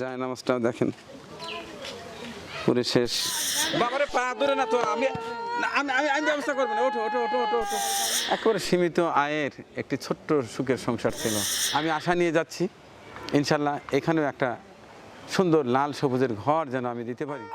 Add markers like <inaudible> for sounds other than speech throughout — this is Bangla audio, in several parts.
যায়, নামাজটাও দেখেন। পুরে শেষ। বাবারে, পা ধরে না তো, আমি আমি আমি আমি ব্যবস্থা করব না। ওঠো ওঠো ওঠো ওঠো ওঠো। একেবারে সীমিত আয়ের একটি ছোট্ট সুখের সংসার ছিল। আমি আশা নিয়ে যাচ্ছি। ইনশাল্লাহ এখানেও একটা সুন্দর লাল সবুজের ঘর যেন আমি দিতে পারি।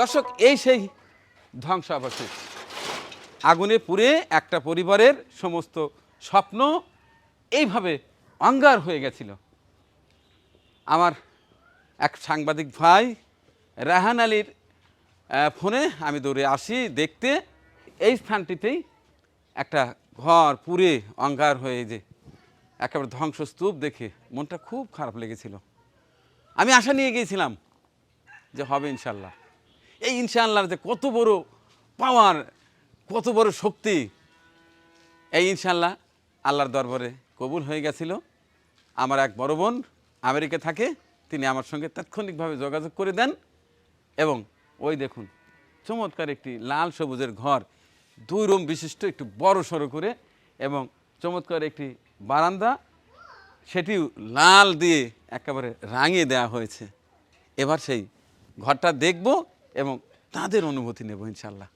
দর্শক, এই সেই ধ্বংসাবশেষ। আগুনে পুড়ে একটা পরিবারের সমস্ত স্বপ্ন এইভাবে অঙ্গার হয়ে গেছিল। আমার এক সাংবাদিক ভাই রাহান আলীর ফোনে আমি দৌড়ে আসি দেখতে, এই স্থানটিতেই একটা ঘর পুড়ে অঙ্গার হয়ে যে একেবারে ধ্বংসস্তূপ দেখে মনটা খুব খারাপ লেগেছিল। আমি আশা নিয়ে গিয়েছিলাম যে হবে ইনশাল্লাহ। এই ইনশাআল্লাহর যে কত বড় পাওয়ার, কত বড় শক্তি, এই ইনশাল্লাহ আল্লাহর দরবারে কবুল হয়ে গেছিল। আমার এক বড় বোন আমেরিকা থাকে, তিনি আমার সঙ্গে তাৎক্ষণিকভাবে যোগাযোগ করে দেন এবং ওই দেখুন, চমৎকার একটি লাল সবুজের ঘর, দুই রুম বিশিষ্ট, একটু বড় সড়ো করে এবং চমৎকার একটি বারান্দা, সেটিও লাল দিয়ে একেবারে রাঙিয়ে দেওয়া হয়েছে। এবার সেই ঘরটা দেখব এবং তাদের অনুভূতি নেব ইনশাল্লাহ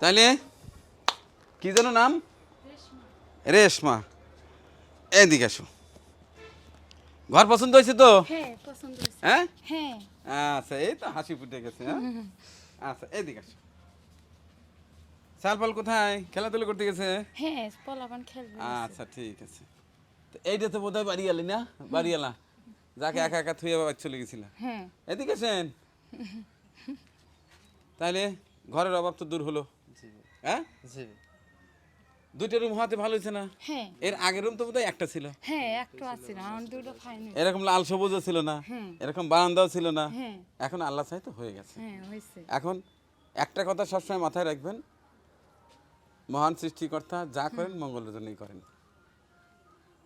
তাহলে কি যেন নাম? রেশমা। এদিকে আসো। ঘর পছন্দ হয়েছে তো? হ্যাঁ হ্যাঁ? হ্যাঁ। আচ্ছা এই তো হাসি ফুটে গেছে হ্যাঁ? আচ্ছা এদিকে আসো। সালপাল কোথায়? খেলাধুলা করতে গেছে? হ্যাঁ পোলাপান খেলবে। আচ্ছা ঠিক আছে। তো এইটা তো বোধহয় বাড়ি আলি না? বাড়ি আলা যাকে একা একা থুয়ে বাবা চলে গেছিল। হ্যাঁ। এদিকে আসেন। তাহলে ঘরের অভাব তো দূর হলো। হ্যাঁ? জি। দুইটা রুম হওয়াতে ভালো হয়েছে না? হ্যাঁ। এর আগের রুম তো বোধহয় একটা ছিল। হ্যাঁ একটু আছে না আমার দুটো ফাইনাল এরকম লাল সবুজও ছিল না। এরকম বারান্দাও ছিল না। হ্যাঁ। এখন আল্লাহ চাই তো হয়ে গেছে। হ্যাঁ হয়েছে। এখন একটা কথা সবসময় মাথায় রাখবেন মহান সৃষ্টিকর্তা যা করেন মঙ্গলের জন্যই করেন।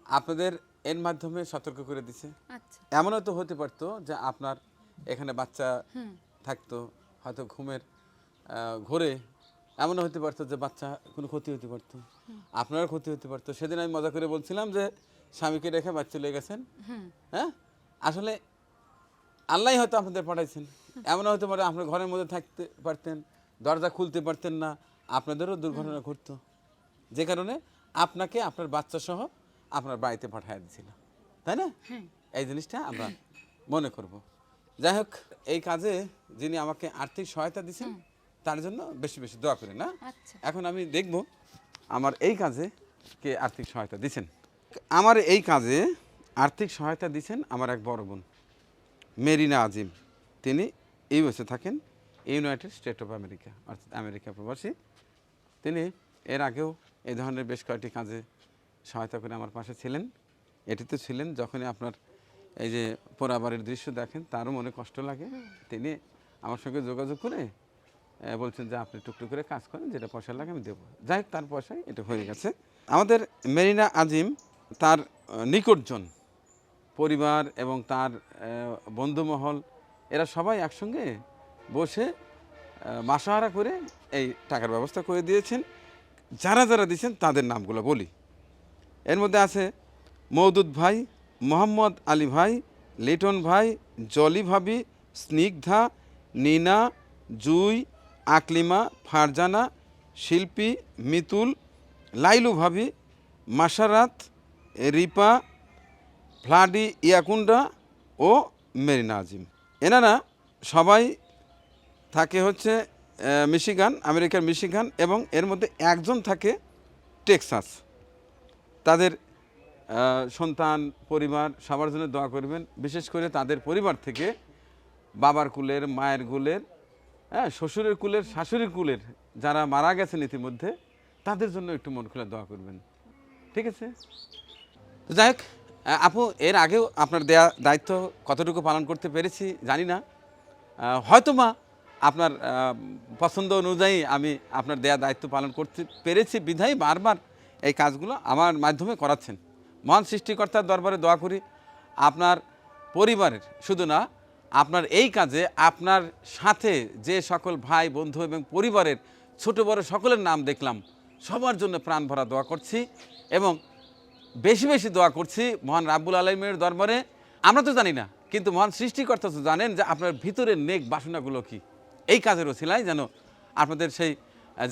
আপনাদের এর মাধ্যমে সতর্ক করে দিছে। আচ্ছা। এমনও তো হতে পারতো যে আপনার এখানে বাচ্চা থাকতো হয়তো ঘুমের ঘোরে। এমনও হতে পারতো যে বাচ্চা কোনো ক্ষতি হতে পারতো। আপনারও ক্ষতি হতে পারতো। সেদিন আমি মজা করে বলছিলাম যে স্বামীকে রেখে বাচ্চা চলে গেছেন। হ্যাঁ? আসলে আল্লাহ হয়তো আপনাদের পাঠাইছেন। এমনও হতে পারে আপনার ঘরের মধ্যে থাকতে পারতেন দরজা খুলতে পারতেন না আপনাদেরও দুর্ঘটনা ঘটতো। যে কারণে আপনাকে আপনার বাচ্চা সহ আপনার বাড়িতে পাঠিয়ে দিয়েছিল। তাই না? এই জিনিসটা আমরা মনে করব। যাই হোক এই কাজে যিনি আমাকে আর্থিক সহায়তা দিচ্ছেন তার জন্য বেশি বেশি দোয়া করি না? আচ্ছা। এখন আমি দেখব আমার এই কাজে কে আর্থিক সহায়তা দিচ্ছেন আমার এই কাজে আর্থিক সহায়তা দিচ্ছেন আমার এক বড় বোন মেরিনা আজিম। তিনি ইউএসএ থাকেন ইউনাইটেড স্টেট অফ আমেরিকা অর্থাৎ আমেরিকা প্রবাসী। তিনি এর আগেও এই ধরনের বেশ কয়েকটি কাজে সহায়তা করে আমার পাশে ছিলেন। এটিতে ছিলেন যখনই আপনার এই যে পোড়াবাড়ির দৃশ্য দেখেন, তারও মনে কষ্ট লাগে। তিনি আমার সঙ্গে যোগাযোগ করে বলছেন যে আপনি টুকটুক করে কাজ করেন, যেটা পয়সা লাগে আমি দেবো। যাই তার পয়সায় এটা হয়ে গেছে। আমাদের মেরিনা আজিম, তার নিকটজন পরিবার এবং তার বন্ধুমহল, এরা সবাই একসঙ্গে বসে মাসাহারা করে এই টাকার ব্যবস্থা করে দিয়েছেন। যারা যারা দিয়েছেন, তাদের নামগুলো বলি। এর মধ্যে আছে মৌদুদ ভাই, মোহাম্মদ আলী ভাই, লিটন ভাই, জলি ভাবি, স্নিগ্ধা, নিনা, জুই, আকলিমা, ফারজানা, শিল্পী, মিতুল, লাইলু ভাবি মাসারাত রিপা, ফ্লাডি ইয়াকুন্ডা ও মেরিনা আজিম। এনারা সবাই থাকে হচ্ছে মিশিগান, আমেরিকার মিশিগান এবং এর মধ্যে একজন থাকে টেক্সাস। তাদের সন্তান, পরিবার, সবার জন্য দোয়া করবেন। বিশেষ করে তাদের পরিবার থেকে বাবার কুলের, মায়ের কুলের হ্যাঁ শ্বশুরের কুলের, শাশুড়ির কুলের যারা মারা গেছেন ইতিমধ্যে, তাদের জন্য একটু মন খুলে দোয়া করবেন। ঠিক আছে? তো যাই হোক আপু, এর আগেও আপনার দেয়া দায়িত্ব কতটুকু পালন করতে পেরেছি জানি না। হয়তো হয়তোবা আপনার পছন্দ অনুযায়ী আমি আপনার দেয়া দায়িত্ব পালন করতে পেরেছি। বিধায় বারবার এই কাজগুলো আমার মাধ্যমে করাচ্ছেন। মহান সৃষ্টিকর্তার দরবারে দোয়া করি, আপনার পরিবারের, শুধু না, আপনার এই কাজে আপনার সাথে যে সকল ভাই, বন্ধু এবং পরিবারের ছোট বড় সকলের নাম দেখলাম, সবার জন্য প্রাণ ভরা দোয়া করছি এবং বেশি বেশি দোয়া করছি মহান রাব্বুল আলমের দরবারে। আমরা তো জানি না, কিন্তু মহান সৃষ্টিকর্তা তো জানেন যে আপনার ভিতরের নেক বাসনাগুলো কি। এই কাজের ওসিলায় যেন আপনাদের সেই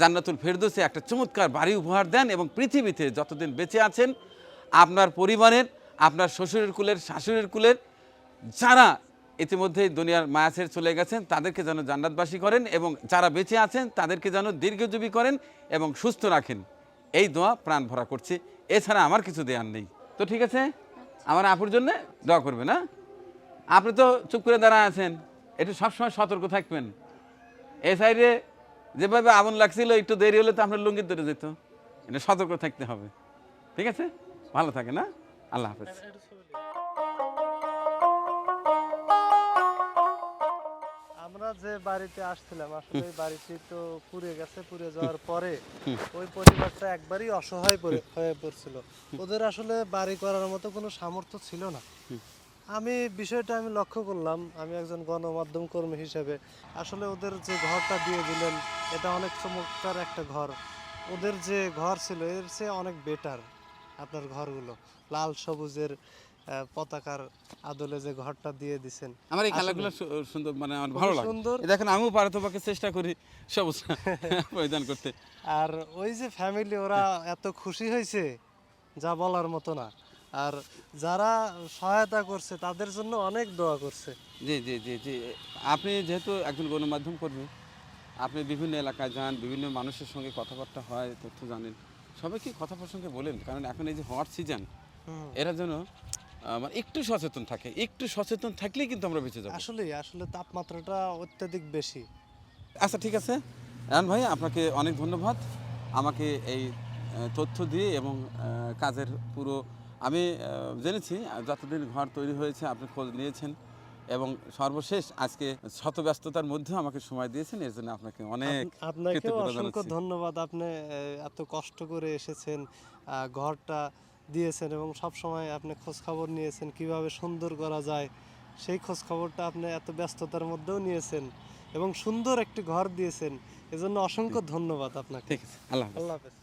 জান্নাতুল ফেরদোসে একটা চমৎকার বাড়ি উপহার দেন এবং পৃথিবীতে যতদিন বেঁচে আছেন, আপনার পরিবারের, আপনার শ্বশুরের কুলের, শাশুড়ির কুলের, যারা ইতিমধ্যে দুনিয়ার মায়াসের চলে গেছেন, তাদেরকে যেন জান্নাতবাসী করেন এবং যারা বেঁচে আছেন, তাদেরকে যেন দীর্ঘজীবী করেন এবং সুস্থ রাখেন। এই দোয়া প্রাণ ভরা করছি। এছাড়া আমার কিছু দেওয়ার নেই। তো ঠিক আছে? আমার আপুর জন্য দোয়া করবে না আপনি তো চুপ করে দাঁড়ায় আছেন। একটু সবসময় সতর্ক থাকবেন। এই সাইডে যেভাবে আগুন লাগছিল একটু দেরি হলে তো আপনার লুঙ্গি ধরে যেত। এটা সতর্ক থাকতে হবে। ঠিক আছে? ভালো থাকে না আল্লাহ হাফেজ। আমরা যে বাড়িতে আসছিলাম আসলে এই বাড়িটি তো পুড়ে গেছে পুড়ে যাওয়ার পরে ওই পরিবারটা একবারই অসহায় হয়ে পড়ছিল। ওদের আসলে বাড়ি করার মতো কোনো সামর্থ্য ছিল না। আমি বিষয়টা আমি লক্ষ্য করলাম আমি একজন গণমাধ্যম কর্মী হিসেবে। আসলে ওদের যে ঘরটা দিয়ে দিলেন এটা অনেক চমৎকার একটা ঘর। ওদের যে ঘর ছিল এর চেয়ে অনেক বেটার আপনার ঘরগুলো। লাল সবুজের পতাকার আদলে যে ঘরটা দিয়ে দিছেন। আমার এই খেলাগুলো সুন্দর মানে আমার ভালো লাগে। সুন্দর। দেখেন আমিও পারতপক্ষে চেষ্টা করি সবুজ <laughs> পরিধান করতে। আর ওই যে ফ্যামিলি ওরা এত খুশি হয়েছে যা বলার মতো না। আর যারা সহায়তা করছে তাদের জন্য অনেক দোয়া করছে। জি জি জি জি। আপনি যেহেতু একজন গণমাধ্যম কর্মী আপনি বিভিন্ন এলাকায় যান বিভিন্ন মানুষের সঙ্গে কথাবার্তা হয় তথ্য জানেন। সবাইকে কথা প্রসঙ্গে বলেন কারণ এখন এই যে হট সিজন এরা যেন আহ, মানে একটু সচেতন থাকে। একটু সচেতন থাকলেই কিন্তু আমরা বেঁচে যাব। আসলে আসলে তাপমাত্রাটা অত্যাধিক বেশি। আচ্ছা ঠিক আছে। রান ভাই আপনাকে অনেক ধন্যবাদ। আমাকে এই তথ্য দিয়ে এবং কাজের পুরো আমি জেনেছি যতদিন ঘর তৈরি হয়েছে আপনি খোঁজ নিয়েছেন এবং সর্বশেষ আজকে শত ব্যস্ততার মধ্যেও আমাকে সময় দিয়েছেন এর জন্য আপনাকে অনেক আপ- আপনাকেও কৃতজ্ঞতা অসংখ্য ধন্যবাদ আপনি এত কষ্ট করে এসেছেন ঘরটা দিয়েছেন এবং সব সময় আপনি খোঁজ খবর নিয়েছেন কীভাবে সুন্দর করা যায় সেই খোঁজ খবরটা আপনি এত ব্যস্ততার মধ্যেও নিয়েছেন এবং সুন্দর একটি ঘর দিয়েছেন এজন্য অসংখ্য ধন্যবাদ আপনাকে। ঠিক আছে আল্লাহ আল্লাহ হাফেজ।